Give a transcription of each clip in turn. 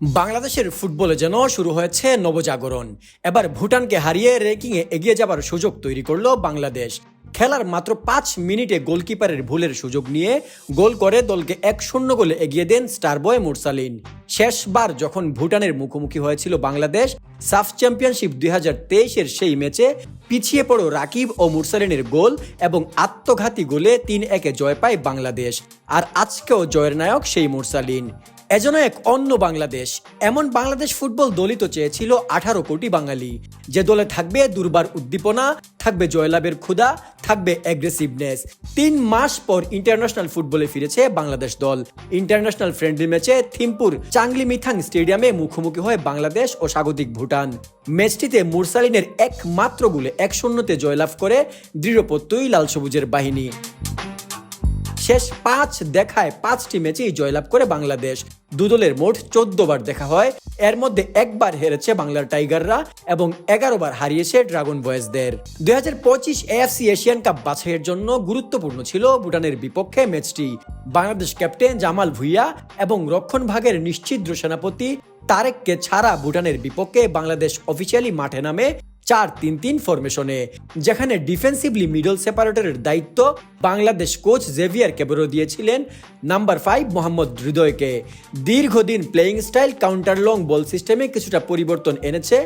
বাংলাদেশের ফুটবলে যেন শুরু হয়েছে নবজাগরণ। এবার ভুটানকে হারিয়ে র্যাঙ্কিংয়ে এগিয়ে যাবার সুযোগ তৈরি করল বাংলাদেশ। খেলার মাত্র পাঁচ মিনিটে গোলকিপারের ভুলের সুযোগ নিয়ে গোল করে দলকে এক শূন্য গোলে এগিয়ে দেন স্টারবয় মুরসালিন। শেষবার যখন ভুটানের মুখোমুখি হয়েছিল বাংলাদেশ, সাফ চ্যাম্পিয়নশিপ দুই হাজার তেইশের সেই ম্যাচে পিছিয়ে পড়ো রাকিব ও মুরসালিনের গোল এবং আত্মঘাতী গোলে তিন একে জয় পায় বাংলাদেশ। আর আজকেও জয়ের নায়ক সেই মুরসালিন। এজন্য এক অন্য বাংলাদেশ, এমন বাংলাদেশ ফুটবল দলিত চেয়েছিল আঠারো কোটি বাঙালি। যে দলে থাকবে দুর্বার উদ্দীপনা, থাকবে জয়লাভের ক্ষুধা, থাকবে অ্যাগ্রেসিভনেস তিন মাস পর ইন্টারন্যাশনাল ফুটবলে ফিরেছে বাংলাদেশ দল। ইন্টারন্যাশনাল ফ্রেন্ডলি ম্যাচে থিম্পুর চাংলি মিথাং স্টেডিয়ামে মুখোমুখি হয় বাংলাদেশ ও স্বাগতিক ভুটান। ম্যাচটিতে মুরসালিনের একমাত্র গুলে এক শূন্যতে জয়লাভ করে দৃঢ়পত্যই লাল সবুজের বাহিনী। শেষ পাঁচ দেখায় পাঁচটি ম্যাচেই জয়লাভ করে বাংলাদেশ। দুদলের মোট চোদ্দ বার দেখা হয়। এর মধ্যে একবার হেরেছে বাংলার টাইগাররা এবং এগারো বার হারিয়েছে ড্রাগন বয়েজদের। দুই হাজার পঁচিশ এএফসি এশিয়ান কাপ বাছাইয়ের জন্য গুরুত্বপূর্ণ ছিল ভুটানের বিপক্ষে ম্যাচটি। বাংলাদেশ ক্যাপ্টেন জামাল ভুইয়া এবং রক্ষণ ভাগের নিশ্চিদ্র সেনাপতি তারেককে ছাড়া ভুটানের বিপক্ষে বাংলাদেশ অফিসিয়ালি মাঠে নামে চার তিন তিন ফরমেশনে যেখানে ডিফেন্সিভলি মিডল সেপারেটরের দায়িত্ব বাংলাদেশ কোচ জেভিয়ার কেবরো দিয়েছিলেন নাম্বার ফাইভ মোহাম্মদ হৃদয়কে। দীর্ঘদিন playing style counter long ball সিস্টেমে কিছুটা পরিবর্তন এনেছে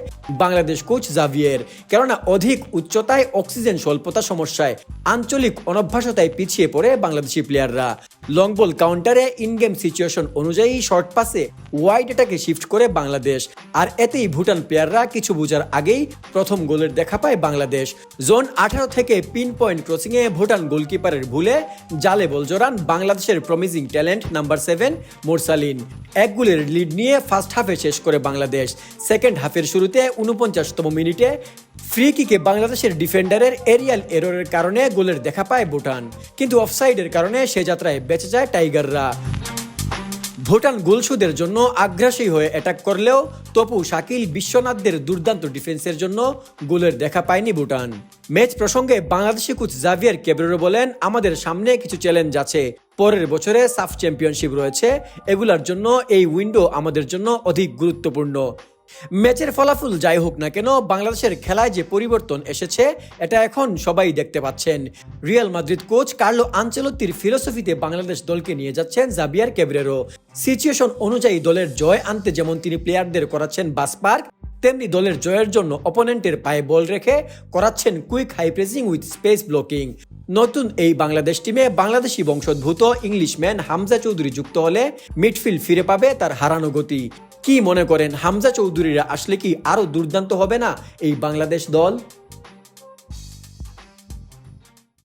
বাংলাদেশ কোচ জাভিয়ের কেননা অধিক উচ্চতায় অক্সিজেন স্বল্পতা সমস্যায় আঞ্চলিক অনভ্যাসতায় পিছিয়ে পড়ে বাংলাদেশি প্লেয়াররা লং বল কাউন্টারে ইন গেম সিচুয়েশন অনুযায়ী শর্ট পাসে ওয়াইড এটাকে শিফট করে বাংলাদেশ। আর এতেই ভুটান প্লেয়াররা কিছু বোঝার আগেই প্রথম গোলের দেখা পায় বাংলাদেশ। জোন আঠারো থেকে পিন পয়েন্ট ক্রসিংয়ে ভুটান গোলকিপারের ভুলে জালে বল জোরান বাংলাদেশের promising talent number seven Morsalin. এক গোলের লিড নিয়ে ফার্স্ট হাফে শেষ করে বাংলাদেশ। সেকেন্ড হাফের শুরুতে উনপঞ্চাশতম মিনিটে ফ্রি কিকে বাংলাদেশের ডিফেন্ডারের এরিয়াল এররের কারণে গোলের দেখা পায় ভুটান। কিন্তু অফসাইডের কারণে সে যাত্রায় বেঁচে যায় টাইগাররা। ভুটান গোলশুদের জন্য আগ্রাসী হয়ে অ্যাটাক করলেও তপু, শাকিল, বিশ্বনাথদের দুর্দান্ত ডিফেন্সের জন্য গোলের দেখা পায়নি ভুটান। ম্যাচ প্রসঙ্গে বাংলাদেশি কোচ জাভিয়ার কেবরেরো বলেন, আমাদের সামনে কিছু চ্যালেঞ্জ আছে। পরের বছরে সাফ চ্যাম্পিয়নশিপ রয়েছে। এগুলার জন্য এই উইন্ডো আমাদের জন্য অধিক গুরুত্বপূর্ণ। ম্যাচের ফলাফল যাই হোক না কেন, বাংলাদেশের খেলায় যে পরিবর্তন এসেছে, এটা এখন সবাই দেখতে পাচ্ছেন। রিয়াল মাদ্রিদ কোচ কার্লো আঞ্চলত্তির ফিলোসফিতে বাংলাদেশ দলকে নিয়ে যাচ্ছেন জাবিয়ার কেবরেরো। সিচুয়েশন অনুযায়ী দলের জয় আনতে যেমন তিনি প্লেয়ারদের করাচ্ছেন বাস পার্ক, তেমনি দলের জয়ের জন্য অপোনেন্টের পায়ে বল রেখে করাচ্ছেন quick high pressing with space blocking. নতুন এই বাংলাদেশ টিমে বাংলাদেশি বংশোদ্ভূত ইংলিশম্যান হামজা চৌধুরী যুক্ত হলে মিডফিল্ড ফিরে পাবে তার হারানো গতি। কি মনে করেন হামজা চৌধুরীরা? আসলে কি আরও দুর্দান্ত হবে না এই বাংলাদেশ দল?